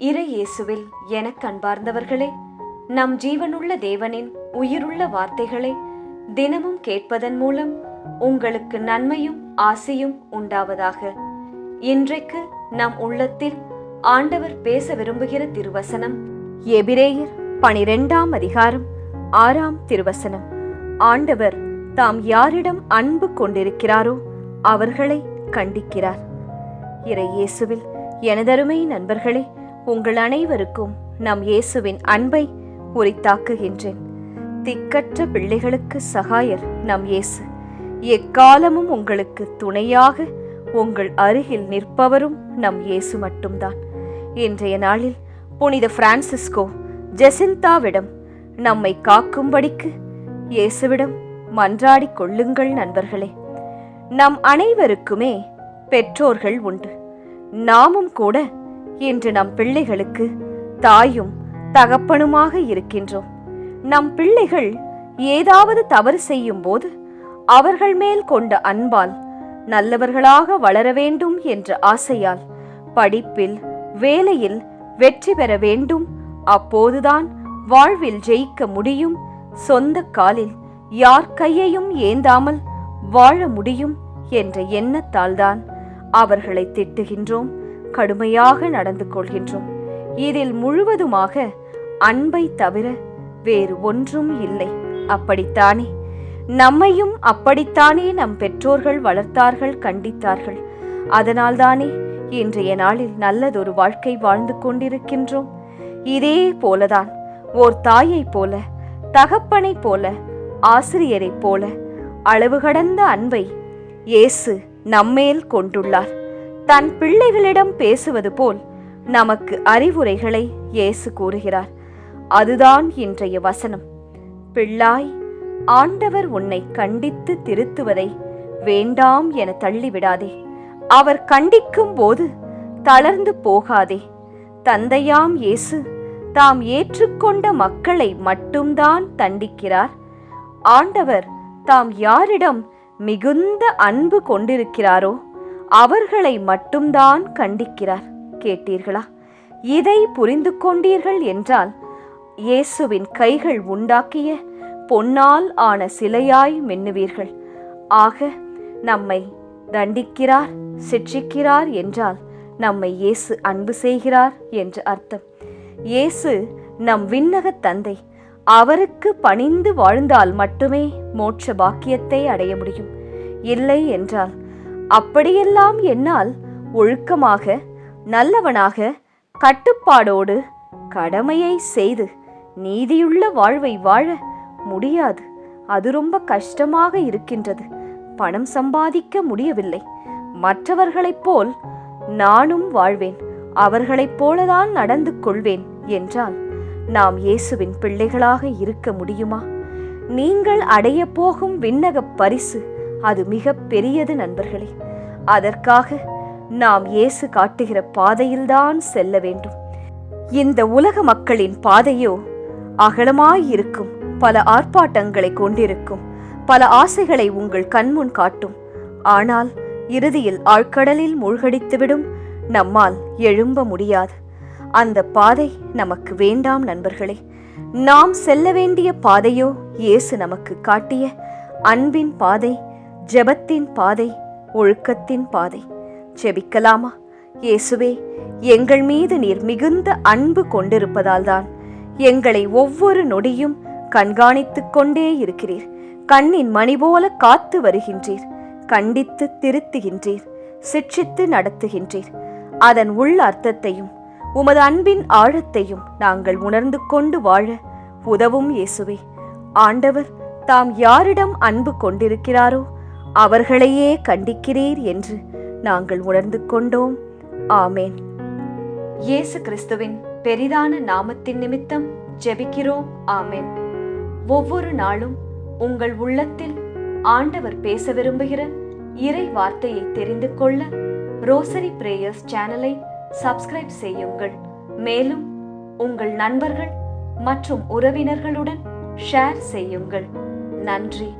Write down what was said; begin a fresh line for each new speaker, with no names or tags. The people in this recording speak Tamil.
இறை இயேசுவில் எனக் அன்பார்ந்தவர்களே நம் ஜீவனுள்ள தேவனின் உயிருள்ள வார்த்தைகளை தினமும் கேட்பதன் மூலம் உங்களுக்கு நன்மையும் ஆசையும் உண்டாவதாக. இன்றைக்கு நம் உள்ளத்தில் ஆண்டவர் பேச விரும்புகிற திருவசனம் எபிரேயர் பனிரெண்டாம் அதிகாரம் ஆறாம் திருவசனம். ஆண்டவர் தாம் யாரிடம் அன்பு கொண்டிருக்கிறாரோ அவர்களை கண்டிக்கிறார். இறை இயேசுவில் எனதருமை நண்பர்களே உங்கள் அனைவருக்கும் நம் இயேசுவின் அன்பை உரித்தாக்குகின்றேன். திக்கற்ற பிள்ளைகளுக்கு சகாயர் நம் இயேசு. எக்காலமும் உங்களுக்கு துணையாக உங்கள் அருகில் நிற்பவரும் நம் இயேசு மட்டும்தான். இன்றைய நாளில் புனித பிரான்சிஸ்கோ ஜெசிந்தாவிடம் நம்மை காக்கும்படிக்கு இயேசுவிடம் மன்றாடிக் கொள்ளுங்கள் நண்பர்களே. நம் அனைவருக்குமே பெற்றோர்கள் உண்டு. நாமும் கூட இன்று நம் பிள்ளைகளுக்கு தாயும் தகப்பனுமாக இருக்கின்றோம். நம் பிள்ளைகள் ஏதாவது தவறு செய்யும் போது அவர்கள் மேல் கொண்ட அன்பால் நல்லவர்களாக வளர வேண்டும் என்ற ஆசையால் படிப்பில் வேலையில் வெற்றி பெற வேண்டும். அப்போதுதான் வாழ்வில் ஜெயிக்க முடியும். சொந்த காலில் யார் கையையும் ஏந்தாமல் வாழ முடியும் என்ற எண்ணத்தால்தான் அவர்களை திட்டுகின்றோம். கடுமையாக நடந்து கொள்கின்றோம். இதில் முழுவதுமாக அன்பை தவிர வேறு ஒன்றும் இல்லை. அப்படித்தானே? நம்மையும் அப்படித்தானே நம் பெற்றோர்கள் வளர்த்தார்கள் கண்டித்தார்கள். அதனால்தானே இன்றைய நாளில் நல்லதொரு வாழ்க்கை வாழ்ந்து கொண்டிருக்கின்றோம். இதே போலதான் ஓர் தாயைப் போல தகப்பனைப் போல ஆசிரியரைப் போல அளவு கடந்த அன்பை இயேசு நம்மேல் கொண்டுள்ளார். தன் பிள்ளைகளிடம் பேசுவது போல் நமக்கு அறிவுரைகளை இயேசு கூறுகிறார். அதுதான் இன்றைய வசனம். பிள்ளாய் ஆண்டவர் உன்னை கண்டித்து திருத்துவதை வேண்டாம் என தள்ளிவிடாதே. அவர் கண்டிக்கும் போது தளர்ந்து போகாதே. தந்தையாம் இயேசு தாம் ஏற்றுக்கொண்ட மக்களை மட்டும்தான் தண்டிக்கிறார். ஆண்டவர் தாம் யாரிடம் மிகுந்த அன்பு கொண்டிருக்கிறாரோ அவர்களை மட்டும்தான் கண்டிக்கிறார். கேட்டீர்களா? இதை புரிந்து கொண்டீர்கள் என்றால் இயேசுவின் கைகள் உண்டாக்கிய பொன்னால் ஆன சிலையாய் மின்னுவீர்கள். ஆக நம்மை தண்டிக்கிறார் சிற்றிக்கிறார் என்றால் நம்மை இயேசு அன்பு செய்கிறார் என்று அர்த்தம். இயேசு நம் விண்ணகத் தந்தை. அவருக்கு பணிந்து வாழ்ந்தால் மட்டுமே மோட்ச பாக்கியத்தை அடைய முடியும். இல்லை என்றால் அப்படியெல்லாம் என்னால் ஒழுக்கமாக நல்லவனாக கட்டுப்பாடோடு கடமையை செய்து நீதியுள்ள வாழ்வை வாழ முடியாது. அது ரொம்ப கஷ்டமாக இருக்கின்றது. பணம் சம்பாதிக்க முடியவில்லை. மற்றவர்களைப் போல் நானும் வாழ்வேன். அவர்களைப் போலதான் நடந்து கொள்வேன் என்றால் நாம் இயேசுவின் பிள்ளைகளாக இருக்க முடியுமா? நீங்கள் அடைய போகும் விண்ணகப் பரிசு அது மிக பெரியது நண்பர்களே. அதற்காக நாம் இயேசு காட்டுகிற பாதையில்தான் செல்ல வேண்டும். இந்த உலக மக்களின் பாதையோ அகலமாயிருக்கும். பல ஆர்ப்பாட்டங்களை கொண்டிருக்கும். பல ஆசைகளை உங்கள் கண்முன் காட்டும். ஆனால் இறுதியில் ஆழ்கடலில் மூழ்கடித்துவிடும் நம்மால் எழும்ப முடியாது. அந்த பாதை நமக்கு வேண்டாம் நண்பர்களே. நாம் செல்ல வேண்டிய பாதையோ இயேசு நமக்கு காட்டிய அன்பின் பாதை ஜெபத்தின் பாதை ஒழுக்கத்தின் பாதை. ஜெபிக்கலாமா? இயேசுவே எங்கள் மீது நீர் மிகுந்த அன்பு கொண்டிருப்பதால்தான் எங்களை ஒவ்வொரு நொடியும் கண்காணித்துக் கொண்டே இருக்கிறீர். கண்ணின் மணி போல காத்து வருகின்றீர். கண்டித்து திருத்துகின்றீர். சிட்சித்து நடத்துகின்றீர். அதன் உள் அர்த்தத்தையும் உமது அன்பின் ஆழத்தையும் நாங்கள் உணர்ந்து கொண்டு வாழ உதவும் இயேசுவே. ஆண்டவர் தாம் யாரிடம் அன்பு கொண்டிருக்கிறாரோ அவர்களையே கண்டிக்கிறீர் என்று நாங்கள் உணர்ந்து கொண்டோம். ஆமேன். இயேசு கிறிஸ்துவின் பெரிதான நாமத்தின் நிமித்தம் ஜெபிக்கிறோம். ஆமேன். ஒவ்வொரு நாளும் உங்கள் உள்ளத்தில் ஆண்டவர் பேச விரும்புகிற இறை வார்த்தையை தெரிந்து கொள்ள ரோசரி பிரேயர்ஸ் சேனலை சப்ஸ்கிரைப் செய்யுங்கள். மேலும் உங்கள் நண்பர்கள் மற்றும் உறவினர்களுடன் ஷேர் செய்யுங்கள். நன்றி.